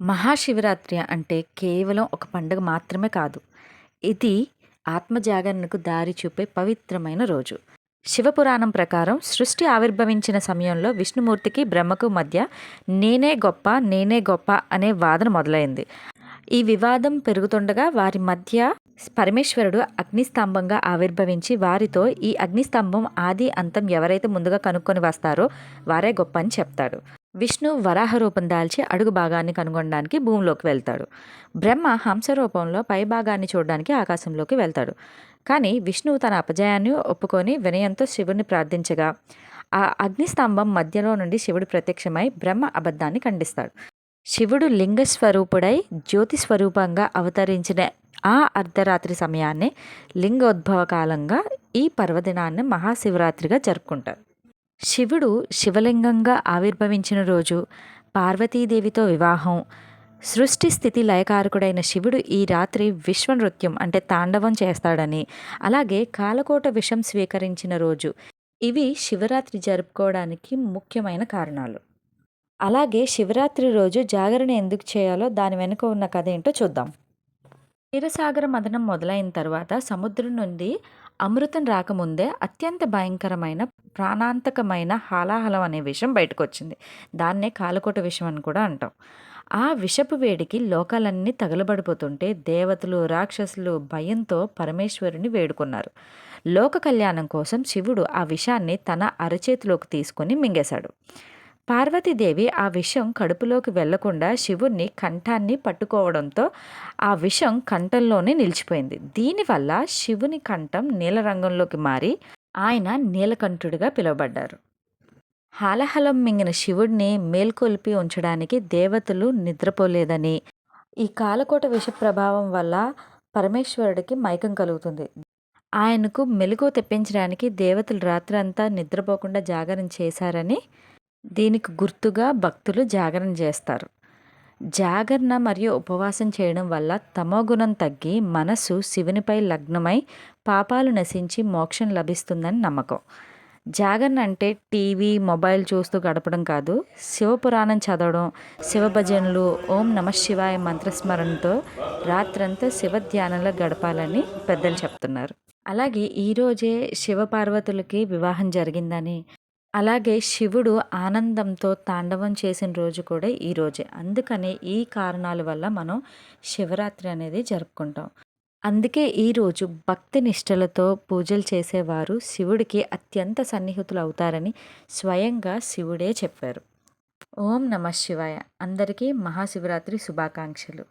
మహాశివరాత్రి అంటే కేవలం ఒక పండుగ మాత్రమే కాదు. ఇది ఆత్మజాగరణకు దారి చూపే పవిత్రమైన రోజు. శివపురాణం ప్రకారం సృష్టి ఆవిర్భవించిన సమయంలో విష్ణుమూర్తికి బ్రహ్మకు మధ్య నేనే గొప్ప నేనే గొప్ప అనే వాదన మొదలైంది. ఈ వివాదం పెరుగుతుండగా వారి మధ్య పరమేశ్వరుడు అగ్నిస్తంభంగా ఆవిర్భవించి వారితో ఈ అగ్నిస్తంభం ఆది అంతం ఎవరైతే ముందుగా కనుక్కొని వస్తారో వారే గొప్ప అని చెప్తాడు. విష్ణు వరాహ రూపం దాల్చి అడుగు భాగాన్ని కనుగొనడానికి భూమిలోకి వెళ్తాడు. బ్రహ్మ హంస రూపంలో పై భాగాన్ని చూడడానికి ఆకాశంలోకి వెళ్తాడు. కానీ విష్ణువు తన అపజయాన్ని ఒప్పుకొని వినయంతో శివుని ప్రార్థించగా ఆ అగ్నిస్తంభం మధ్యలో నుండి శివుడు ప్రత్యక్షమై బ్రహ్మ అబద్ధాన్ని ఖండిస్తాడు. శివుడు లింగ స్వరూపుడై జ్యోతి స్వరూపంగా అవతరించిన ఆ అర్ధరాత్రి సమయాన్ని లింగోద్భవ కాలంగా ఈ పర్వదినాన్ని మహాశివరాత్రిగా జరుపుకుంటారు. శివుడు శివలింగంగా ఆవిర్భవించిన రోజు పార్వతీదేవితో వివాహం. సృష్టి స్థితి లయకారకుడైన శివుడు ఈ రాత్రి విశ్వ నృత్యం అంటే తాండవం చేస్తాడని అలాగే కాలకోట విషం స్వీకరించిన రోజు. ఇవి శివరాత్రి జరుపుకోవడానికి ముఖ్యమైన కారణాలు. అలాగే శివరాత్రి రోజు జాగరణ ఎందుకు చేయాలో దాని వెనుక ఉన్న కథ ఏంటో చూద్దాం. క్షీరసాగర మదనం మొదలైన తర్వాత సముద్రం నుండి అమృతం రాకముందే అత్యంత భయంకరమైన ప్రాణాంతకమైన హాలాహలం అనే విషయం బయటకు వచ్చింది దాన్నే కాలకోట విషం అని కూడా అంటాం. ఆ విషపు వేడికి లోకాలన్నీ తగలబడిపోతుంటే దేవతలు రాక్షసులు భయంతో పరమేశ్వరుని వేడుకున్నారు. లోక కళ్యాణం కోసం శివుడు ఆ విషాన్ని తన అరచేతిలోకి తీసుకొని మింగేశాడు. పార్వతీదేవి ఆ విషం కడుపులోకి వెళ్ళకుండా శివుణ్ణి కంఠాన్ని పట్టుకోవడంతో ఆ విషం కంఠంలోనే నిలిచిపోయింది. దీనివల్ల శివుని కంఠం నీలరంగంలోకి మారి ఆయన నీలకంఠుడిగా పిలువబడ్డారు. హాలహలం మింగిన శివుడిని మేల్కొల్పి ఉంచడానికి దేవతలు నిద్రపోలేదని ఈ కాలకోట విష ప్రభావం వల్ల పరమేశ్వరుడికి మైకం కలుగుతుంది. ఆయనకు మెలుగు తెప్పించడానికి దేవతలు రాత్రంతా నిద్రపోకుండా జాగరణ చేశారని దీనికి గుర్తుగా భక్తులు జాగరణ చేస్తారు. జాగరణ మరియు ఉపవాసం చేయడం వల్ల తమోగుణం తగ్గి మనసు శివునిపై లగ్నమై పాపాలు నశించి మోక్షం లభిస్తుందని నమ్మకం. జాగరణ అంటే టీవీ మొబైల్ చూస్తూ గడపడం కాదు శివపురాణం చదవడం శివభజనలు ఓం నమ శివాయ మంత్రస్మరణతో రాత్రంతా శివ ధ్యానంలో గడపాలని పెద్దలు చెప్తున్నారు. అలాగే ఈరోజే శివపార్వతులకి వివాహం జరిగిందని అలాగే శివుడు ఆనందంతో తాండవం చేసిన రోజు కూడా ఈరోజే అందుకనే ఈ కారణాల వల్ల మనం శివరాత్రి అనేది జరుపుకుంటాం. అందుకే ఈరోజు భక్తి నిష్టలతో పూజలు చేసేవారు శివుడికి అత్యంత సన్నిహితులు అవుతారని స్వయంగా శివుడే చెప్పారు. ఓం నమ శివాయ. అందరికీ మహాశివరాత్రి శుభాకాంక్షలు.